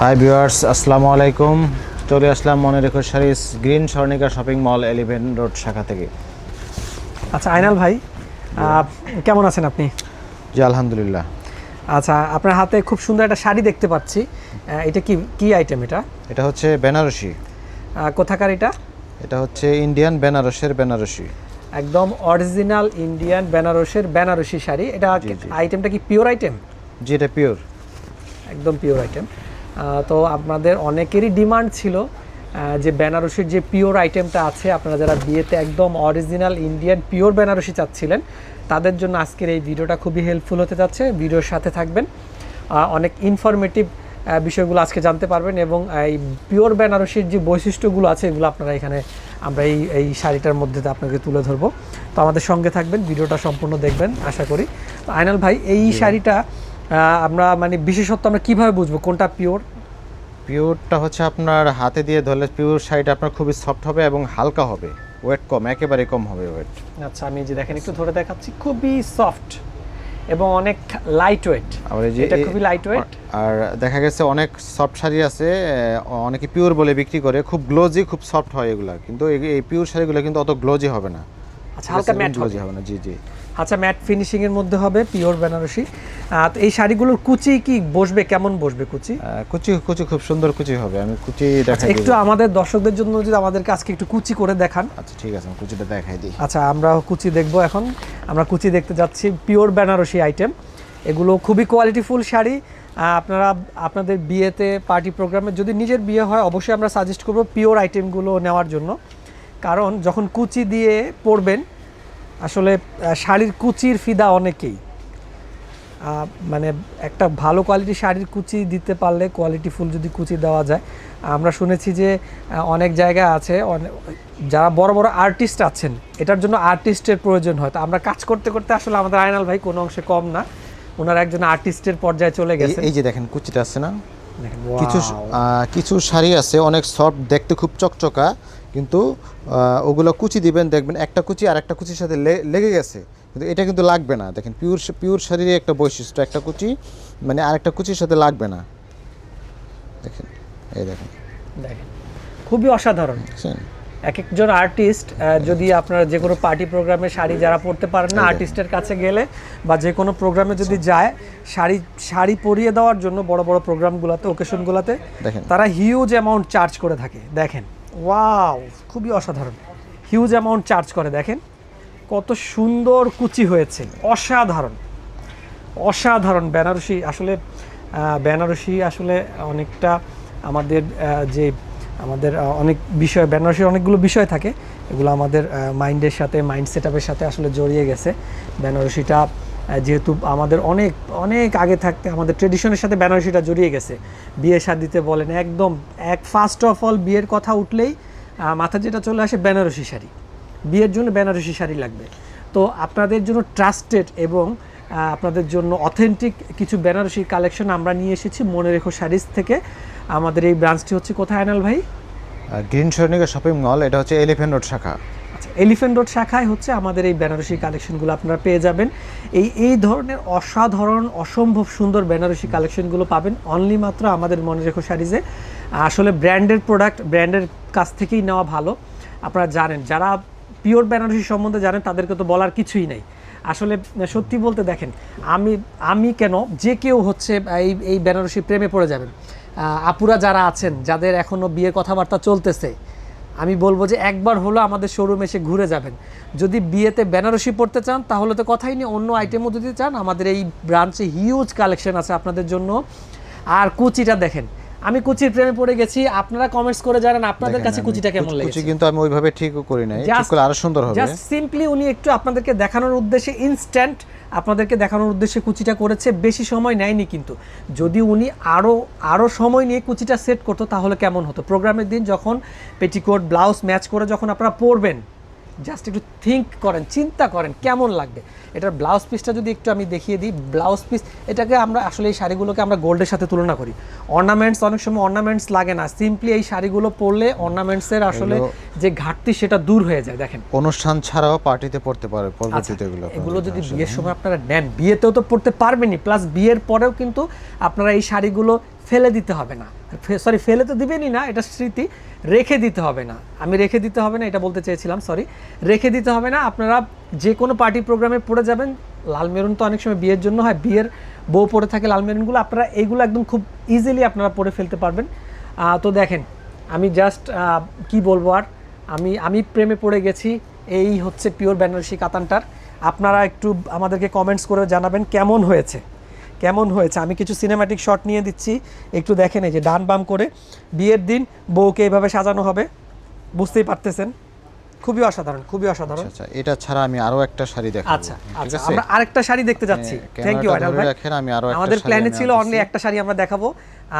Hi viewers আসসালামু আলাইকুম। চলে আসলাম মনে রেখো saris green Swarnika shopping mall elephant road শাখা থেকে। আচ্ছা আইনাল ভাই কেমন আছেন আপনি? জি আলহামদুলিল্লাহ। আচ্ছা আপনার হাতে খুব সুন্দর একটা শাড়ি দেখতে পাচ্ছি। এটা কি কি আইটেম এটা? এটা হচ্ছে বেনারসি। কোথাকার এটা? এটা হচ্ছে ইন্ডিয়ান বেনারসের বেনারসি। একদম অরিজিনাল ইন্ডিয়ান বেনারসের বেনারসি শাড়ি। এটা। আইটেমটা কি পিওর আইটেম জি এটা পিওর একদম পিওর আইটেম তো আপনাদের অনেকেরই ডিমান্ড ছিল যে বেনারসির যে পিওর আইটেমটা আছে আপনারা যারা বিয়েতে একদম অরিজিনাল ইন্ডিয়ান পিওর বেনারসি চাচ্ছিলেন তাদের জন্য আজকের এই ভিডিওটা খুবই হেল্পফুল হতে যাচ্ছে। ভিডিওর সাথে থাকবেন। অনেক ইনফরমেটিভ বিষয়গুলো আজকে জানতে পারবেন এবং এই পিওর বেনারসির যে বৈশিষ্ট্যগুলো আছে এগুলো আপনারা এখানে আমরা এই এই শাড়িটার মধ্যে আপনাকে তুলে ধরবো। তো আমাদের সঙ্গে থাকবেন ভিডিওটা সম্পূর্ণ দেখবেন আশা করি। তো আইনাল ভাই এই শাড়িটা আমরা মানে বিশেষত্ব আমরা কীভাবে বুঝব? কোনটা পিওর পিওরটা হচ্ছে আপনার হাতে দিয়ে ধরলে পিওর শাড়িটা আপনার খুবই সফট হবে এবং হালকা হবে। ওয়েট কম একেবারে কম হবে ওয়েট আচ্ছা আমি যে দেখেন একটু ধরে দেখাচ্ছি খুবই সফট এবং অনেক লাইট ওয়েট এটা খুবই লাইট ওয়েট আর দেখা গেছে অনেক সফট শাড়ি আছে অনেকে পিওর বলে বিক্রি করে খুব গ্লোজি খুব সফট হয় এগুলা। কিন্তু এই- এই পিওর শাড়িগুলো কিন্তু অত গ্লোজি হবে না। আচ্ছা হালকা ম্যাট গ্লোজি হবে না জি জি। আচ্ছা ম্যাট ফিনিশিং এর মধ্যে হবে পিওর বেনারসি। তো এই শাড়িগুলোর কুচি কি বসবে? কেমন বসবে কুচি? কুচি কুচি খুব সুন্দর কুচি হবে। আমি কুচি আচ্ছা দেখাই একটু আমাদের দর্শকদের জন্য যদি আমাদেরকে আজকে একটু কুচি করে দেখান। আচ্ছা ঠিক আছে কুচিটা দেখাই দিই। আচ্ছা আমরা কুচি দেখব এখন। আমরা কুচি দেখতে যাচ্ছি পিওর বেনারসি আইটেম। এগুলো খুবই কোয়ালিটিফুল শাড়ি। আপনারা আপনাদের বিয়েতে পার্টি প্রোগ্রামে যদি নিজের বিয়ে হয় অবশ্যই আমরা সাজেস্ট করব পিওর আইটেমগুলো নেওয়ার জন্য। কারণ যখন কুচি দিয়ে পরবেন আসলে শাড়ির কুচির ফিদা অনেকেই। মানে একটা ভালো কোয়ালিটির শাড়ির কুচি দিতে পারলে কোয়ালিটি ফুল যদি কুচি দেওয়া যায়। আমরা শুনেছি যে অনেক জায়গা আছে যারা বড় বড় আর্টিস্ট আছেন এটার জন্য আর্টিস্টের প্রয়োজন হয়। তো আমরা কাজ করতে করতে আসলে আমাদের আয়নাল ভাই কোনো অংশে কম না। ওনার একজন আর্টিস্টের পর্যায়ে চলে গেছে এই যে দেখেন কুচিটা আছে না? কিছু কিছু শাড়ি আছে অনেক সফট দেখতে খুব চকচকা কিন্তু ওগুলো কুচি দিবেন দেখবেন একটা কুচি আর একটা কুচির সাথে লেগে গেছে। কিন্তু এটা কিন্তু লাগবে না। দেখেন পিওর পিওর শাড়ির একটা বৈশিষ্ট্য একটা কুচি মানে আরেকটা কুচির সাথে লাগবে না। দেখেন এই দেখেন। দেখেন খুবই অসাধারণ। এক একজন আর্টিস্ট যদি আপনারা যে কোনো পার্টি প্রোগ্রামে শাড়ি যারা পরতে পারেন না আর্টিস্টের কাছে গেলে বা যে কোনো প্রোগ্রামে যদি যায় শাড়ি শাড়ি পরিয়ে দেওয়ার জন্য বড় বড় প্রোগ্রামগুলোতে ওকেশনগুলোতে দেখেন। তারা হিউজ অ্যামাউন্ট চার্জ করে থাকে। দেখেন ওয়াও খুবই অসাধারণ। হিউজ অ্যামাউন্ট চার্জ করে দেখেন। কত সুন্দর কুচি হয়েছে অসাধারণ। অসাধারণ। বেনারসি আসলে বেনারসি আসলে অনেকটা আমাদের যে আমাদের অনেক বিষয়, বেনারসির অনেকগুলো বিষয় থাকে। এগুলো আমাদের মাইন্ডের সাথে মাইন্ড সেট সাথে আসলে জড়িয়ে গেছে। বেনারসিটা যেহেতু আমাদের অনেক অনেক আগে থাকতে, আমাদের ট্রেডিশনের সাথে বেনারসিটা জড়িয়ে গেছে। বিয়ে শাদিতে বলেন, একদম এক ফার্স্ট অফ অল বিয়ের কথা উঠলেই মাথা যেটা চলে আসে বেনারসি শাড়ি। বিয়ের জন্য বেনারসি শাড়ি লাগবে। তো আপনাদের জন্য ট্রাস্টেড এবং আপনাদের জন্য অথেন্টিক কিছু বেনারসি কালেকশন আমরা নিয়ে এসেছি মনে রেখো শাড়িজ থেকে। আমাদের এই ব্রাঞ্চটি হচ্ছে কোথায় আনাল ভাই? গ্রিন স্বর্ণিকা শপিং মল এটা হচ্ছে এলিফেন্ট রোড শাখা। আচ্ছা এলিফেন্ট রোড শাখায় হচ্ছে আমাদের এই বেনারসি কালেকশনগুলো আপনারা পেয়ে যাবেন। এই এই ধরনের অসাধারণ অসম্ভব সুন্দর বেনারসি কালেকশনগুলো পাবেন অনলি মাত্র আমাদের মনে রেখো শাড়িজে আসলে ব্র্যান্ডের প্রোডাক্ট ব্র্যান্ডের কাছ থেকেই নেওয়া ভালো। আপনারা জানেন যারা পিওর বেনারসি সম্বন্ধে জানেন তাদেরকে তো বলার কিছুই নেই। আসলে সত্যি বলতে দেখেন আমি আমি কেন যে কেউ হচ্ছে এই এই বেনারসি প্রেমে পড়ে যাবেন। আপুরা যারা আছেন, যাদের এখনও বিয়ের কথাবার্তা চলতেছে, আমি বলব যে একবার হলো আমাদের শোরুম এসে ঘুরে যাবেন। যদি বিয়েতে বেনারসি পড়তে চান, তাহলে তো কথাই নেই, অন্য আইটেমও যদি চান, আমাদের এই ব্রাঞ্চে হিউজ কালেকশন আছে আপনাদের জন্য। আর কুচিটা দেখেন আমি কুচির প্রেমে পড়ে গেছি। আপনারা কমেন্টস করে জানান আপনাদের কাছে কুচিটা কেমন লেগেছে। কুচি কিন্তু আমি ওইভাবে ঠিকও করি নাই। ঠিক করলে আরও সুন্দর হবে। জাস্ট সিম্পলি উনি একটু আপনাদেরকে দেখানোর উদ্দেশ্যে ইনস্ট্যান্ট আপনাদেরকে দেখানোর উদ্দেশ্যে কুচিটা করেছে। বেশি সময় নেয়নি কিন্তু। যদি উনি আরও আরও সময় নিয়ে কুচিটা সেট করতো তাহলে কেমন হতো? প্রোগ্রামের দিন যখন পেটিকোট ব্লাউজ ম্যাচ করে যখন আপনারা পরবেন জাস্ট একটু থিঙ্ক করেন চিন্তা করেন কেমন লাগবে। এটার ব্লাউজ পিসটা যদি একটু আমি দেখিয়ে দিই ব্লাউজ পিস এটাকে আমরা আসলে এই শাড়িগুলোকে আমরা গোল্ডের সাথে তুলনা করি। অর্নামেন্টস অনেক সময় অর্নামেন্টস লাগে না। সিম্পলি এই শাড়িগুলো পরলে অর্নামেন্টসের আসলে যে ঘাটতি সেটা দূর হয়ে যায় দেখেন। অনুষ্ঠান ছাড়াও পার্টিতে পড়তে পারে আচ্ছা, পরবর্তীতে এগুলো এগুলো যদি বিয়ের সময় আপনারা নেন বিয়েতেও তো পড়তে পারবেনই প্লাস বিয়ের পরেও কিন্তু আপনারা এই শাড়িগুলো ফেলে দিতে হবে না। সরি ফেলে তো দিবেনই না, এটা স্মৃতি, রেখে দিতে হবে না। আমি রেখে দিতে হবে না, এটা বলতে চেয়েছিলাম সরি রেখে দিতে হবে না, আপনারা যে কোনো পার্টি প্রোগ্রামে পড়ে যাবেন। লাল মেরুন তো অনেক সময় বিয়ের জন্য হয়, বিয়ের বউ পরে থাকে লাল মেরুনগুলো, আপনারা এইগুলো একদম খুব ইজিলি আপনারা পরে ফেলতে পারবেন। তো দেখেন, আমি জাস্ট কি বলব আর? আমি আমি প্রেমে পড়ে গেছি, এই হচ্ছে পিওর বেনারসি কাতানটার। আপনারা একটু আমাদেরকে কমেন্টস করে জানাবেন কেমন হয়েছে। কেমন হয়েছে? আমি কিছু সিনেম্যাটিক শট নিয়ে দিচ্ছি। একটু দেখেন এই যে ডান বাম করে। বিয়ের দিন বউকে এইভাবে সাজানো হবে। বুঝতেই পারতেছেন? খুবই অসাধারণ খুবই অসাধারণ। আচ্ছা এটা ছাড়া আমি আরও একটা শাড়ি দেখাবো। আচ্ছা আচ্ছা আমরা আরেকটা শাড়ি দেখতে যাচ্ছি। থ্যাংক ইউ ধরে ভাই। আমি আরও একটা আমাদের প্ল্যানে ছিল। অনলি একটা শাড়ি আমরা দেখাবো।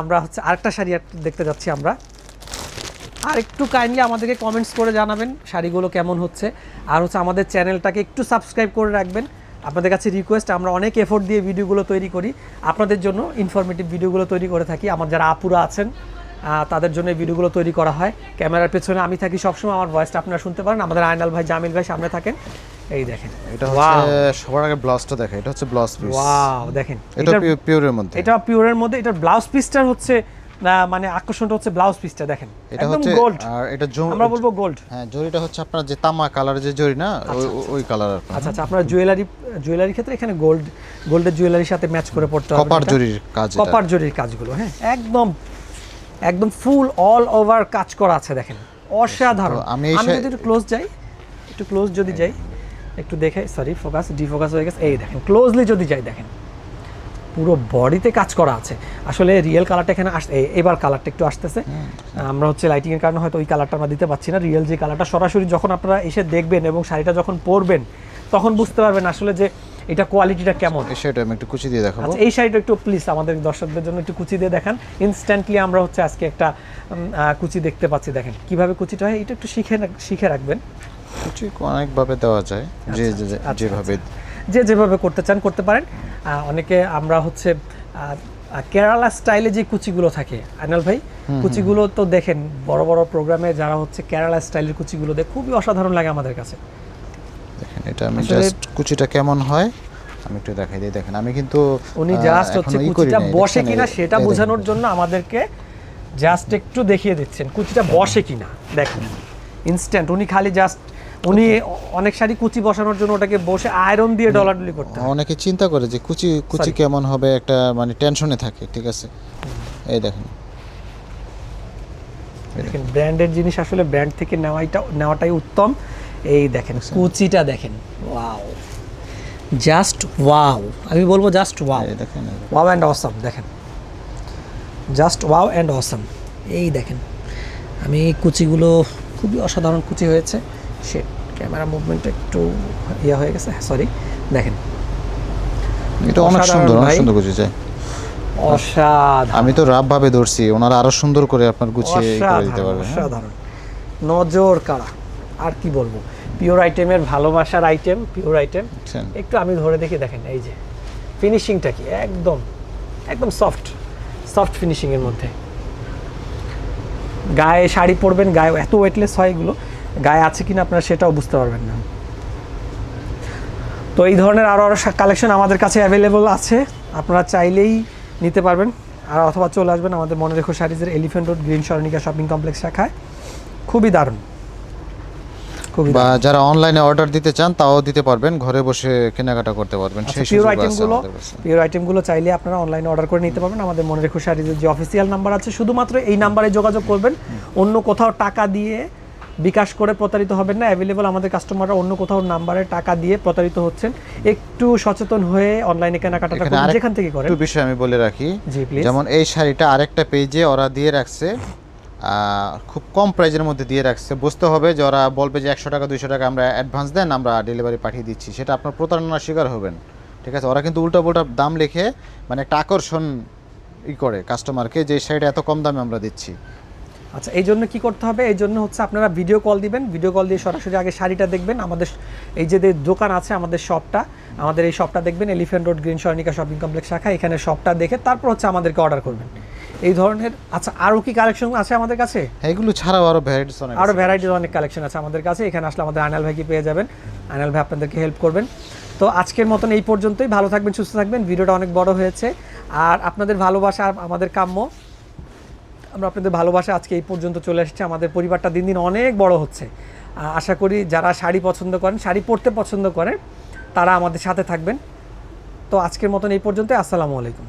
আমরা হচ্ছে আরেকটা শাড়ি দেখতে যাচ্ছি আমরা। আর একটু কাইন্ডলি আমাদেরকে কমেন্টস করে জানাবেন শাড়িগুলো কেমন হচ্ছে। আর হচ্ছে আমাদের চ্যানেলটাকে একটু সাবস্ক্রাইব করে রাখবেন। আপনাদের কাছে রিকোয়েস্ট আমরা অনেক এফোর্ট দিয়ে ভিডিওগুলো তৈরি করি। আপনাদের জন্য ইনফরমেটিভ ভিডিওগুলো তৈরি করে থাকি। আমার যারা আপুরা আছেন তাদের জন্য এই ভিডিওগুলো তৈরি করা হয়। ক্যামেরার পেছনে আমি থাকি সবসময় আমার ভয়েসটা আপনারা শুনতে পারেন। আমাদের আয়নাল ভাই জামিল ভাই সামনে থাকেন। এই দেখেন। এটা হচ্ছে সবার আগে ব্লাউজটা দেখা। এটা হচ্ছে ব্লাউজ পিস ওয়াও দেখেন এটা পিওরের মধ্যে। এটা পিওরের মধ্যে এটার ব্লাউজ পিসটার হচ্ছে মানে আকর্ষণটা হচ্ছে ব্লাউজ পিসটা দেখেন। এটা হচ্ছে গোল্ড আর এটা আমরা বলব গোল্ড হ্যাঁ জরিটা হচ্ছে আপনার যে তামা কালার যে জরি না ওই- ওই কালার আচ্ছা আচ্ছা আপনার জুয়েলারি জুয়েলারি ক্ষেত্রে এখানে গোল্ড গোল্ডের জুয়েলারির সাথে ম্যাচ করে পড়তে হবে কপার জরির কাজ এটা। কপার জরির কাজগুলো হ্যাঁ একদম একদম ফুল অল ওভার কাজ করা আছে দেখেন। অসাধারণ। আমি যদি একটু ক্লোজ যাই একটু ক্লোজ যদি যাই একটু দেখে সরি ফোকাস ডিফোকাস হয়ে গেছে এই দেখেন ক্লোজলি যদি যাই দেখেন। পুরো বডিতে কাজ করা আছে। আসলে রিয়েল কালারটা এখানে আস এবার কালারটা একটু আসতেছে। আমরা হচ্ছে লাইটিং এর কারণে হয়তো ওই কালারটা আমরা দিতে পারছি না। রিয়েল যে কালারটা সরাসরি যখন আপনারা এসে দেখবেন এবং শাড়িটা যখন পরবেন তখন বুঝতে পারবেন আসলে যে এটা কোয়ালিটিটা কেমন। এই শাড়িটা আমি একটু কুচি দিয়ে দেখাবো। আচ্ছা এই শাড়িটা একটু প্লিজ আমাদের দর্শকদের জন্য একটু কুচি দিয়ে দেখান। ইনস্ট্যান্টলি আমরা হচ্ছে আজকে একটা কুচি দেখতে পাচ্ছি। দেখেন কীভাবে কুচিটা হয় এটা একটু শিখে শিখে রাখবেন। কুচি অনেকভাবে দেওয়া যায়। যে যে- আচ্ছা, যেভাবে যে যেভাবে করতে চান করতে পারেন। অনেকে আমরা হচ্ছে কেরালা স্টাইলে যে কুচিগুলো থাকে আইনাল ভাই কুচিগুলো তো দেখেন বড় বড় প্রোগ্রামে যারা হচ্ছে কেরালা স্টাইলের কুচিগুলো দেখ খুবই অসাধারণ লাগে আমাদের কাছে। দেখেন এটা আমি জাস্ট কুচিটা কেমন হয় আমি একটু দেখাই দিই। দেখেন আমি কিন্তু উনি জাস্ট হচ্ছে কুচিটা বসে কিনা সেটা বোঝানোর জন্য আমাদেরকে জাস্ট একটু দেখিয়ে দিচ্ছেন কুচিটা বসে কিনা দেখেন। ইনস্ট্যান্ট উনি খালি জাস্ট উনি অনেক শাড়ি কুচি বসানোর জন্য ওটাকে বসে আয়রন দিয়ে ডলাডলি করতে অনেকে চিন্তা করে যে কুচি কুচি কেমন হবে একটা মানে টেনশনে থাকে ঠিক আছে? এই দেখেন। দেখেন। ব্র্যান্ডের জিনিস আসলে ব্র্যান্ড থেকে নেওয়াইটা নেওয়াটাই উত্তম। এই দেখেন কুচিটা দেখেন। ওয়াও জাস্ট ওয়াও আমি বলব জাস্ট ওয়াও এই দেখেন ওয়াও অ্যান্ড অসাম দেখেন। জাস্ট ওয়াও অ্যান্ড অসাম এই দেখেন আমি কুচিগুলো খুবই অসাধারণ কুচি হয়েছে। সে ক্যামেরা মুভমেন্টটা একটু ইয়ে হয়ে গেছে। সরি দেখেন। এটা অনেক সুন্দর অনেক সুন্দর অসাধারণ। আমি তো রাব ভাবে ধরছি ওনারা আরও সুন্দর করে আপনার গুছিয়ে করে দিতে পারবে হ্যাঁ? অসাধারণ নজর কাড়া আর কি বলব? পিওর আইটেমের ভালোবাসার আইটেম পিওর আইটেম একটু আমি ধরে দেখি দেখেন এই যে। ফিনিশিংটা কি? একদম একদম সফট সফট ফিনিশিংয়ের মধ্যে। গায়ে শাড়ি পরবেন গায়ে এত ওয়েটলেস হয় এগুলো। গায়ে আছে কিনা আপনারা সেটাও বুঝতে পারবেন না। তো এই ধরনের আরও আরও কালেকশন আমাদের কাছে অ্যাভেলেবল আছে। আপনারা চাইলেই নিতে পারবেন। আর অথবা চলে আসবেন আমাদের মনে রেখো শাড়িজের elephant road green Swarnika shopping complex শাখায়। খুবই দারুণ। বা যারা অনলাইনে অর্ডার দিতে চান তাও দিতে পারবেন। ঘরে বসে কেনাকাটা করতে পারবেন। সেই পিওর আইটেমগুলো পিওর আইটেমগুলো চাইলে আপনারা অনলাইনে অর্ডার করে নিতে পারবেন। আমাদের মনে রেখো শাড়িজের যে অফিসিয়াল নাম্বার আছে শুধুমাত্র এই নাম্বারে যোগাযোগ করবেন। অন্য কোথাও টাকা দিয়ে বিকাশ করে প্রতারিত হবেন না। অ্যাভেলেবল আমাদের কাস্টমাররা অন্য কোথাও নাম্বারে টাকা দিয়ে প্রতারিত হচ্ছেন। একটু সচেতন হয়ে অনলাইনে কেনাকাটাটা করুন যেখান থেকে করেন। একটু বিষয় আমি বলে রাখি। যেমন এই শাড়িটা আরেকটা পেজে ওরা দিয়ে রাখছে খুব কম প্রাইজের মধ্যে দিয়ে রাখছে। বুঝতে হবে যে ওরা বলবে যে একশো টাকা দুইশো টাকা আমরা অ্যাডভান্স দেন আমরা ডেলিভারি পাঠিয়ে দিচ্ছি। সেটা আপনার প্রতারণার শিকার হবেন। ঠিক আছে? ওরা কিন্তু উল্টা পুল্টা দাম লিখে মানে একটা আকর্ষণ ই করে কাস্টমারকে যে শাড়িটা এত কম দামে আমরা দিচ্ছি। আচ্ছা এই জন্য কী করতে হবে? এই জন্য হচ্ছে আপনারা ভিডিও কল দিবেন। ভিডিও কল দিয়ে সরাসরি আগে শাড়িটা দেখবেন। আমাদের এই যে যে দোকান আছে আমাদের শপটা আমাদের এই শপটা দেখবেন। Elephant road green Swarnika shopping complex শাখা। এখানে শপটা দেখে তারপর হচ্ছে আমাদেরকে অর্ডার করবেন। এই ধরনের আচ্ছা আরও কি কালেকশন আছে আমাদের কাছে? এগুলো ছাড়াও আরও ভ্যারাইটিস অনেক আরও আছে। ভ্যারাইটির অনেক কালেকশন আছে আমাদের কাছে। এখানে আসলে আমাদের আনাল ভাইকে পেয়ে যাবেন। আনাল ভাই আপনাদেরকে হেল্প করবেন। তো আজকের মতন এই পর্যন্তই। ভালো থাকবেন সুস্থ থাকবেন। ভিডিওটা অনেক বড় হয়েছে। আর আপনাদের ভালোবাসা আমাদের কাম্য। আমরা আপনাদের ভালোবাসা আজকে এই পর্যন্ত চলে এসেছে। আমাদের পরিবারটা দিন দিন অনেক বড় হচ্ছে। আশা করি যারা শাড়ি পছন্দ করেন, শাড়ি পরতে পছন্দ করেন, তারা আমাদের সাথে থাকবেন। তো আজকের মতন এই পর্যন্ত আসসালামু আলাইকুম।